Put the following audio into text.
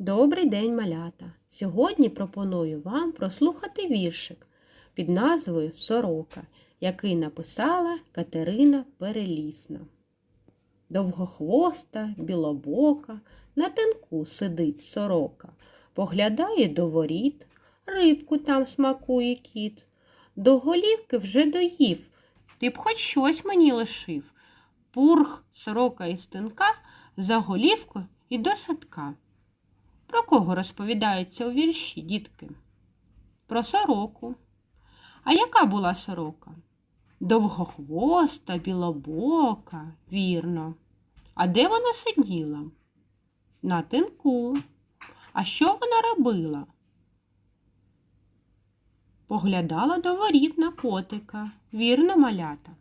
Добрий день, малята! Сьогодні пропоную вам прослухати віршик під назвою Сорока, який написала Катерина Перелісна. Довгохвоста, білобока, на тинку сидить сорока, поглядає до воріт, рибку там смакує кіт. До голівки вже доїв, ти б хоч щось мені лишив. Пурх сорока із тинка за голівку і до садка. Про кого розповідається у вірші, дітки? Про сороку. А яка була сорока? Довгохвоста, білобока, вірно. А де вона сиділа? На тинку. А що вона робила? Поглядала до воріт на котика. Вірно, малята.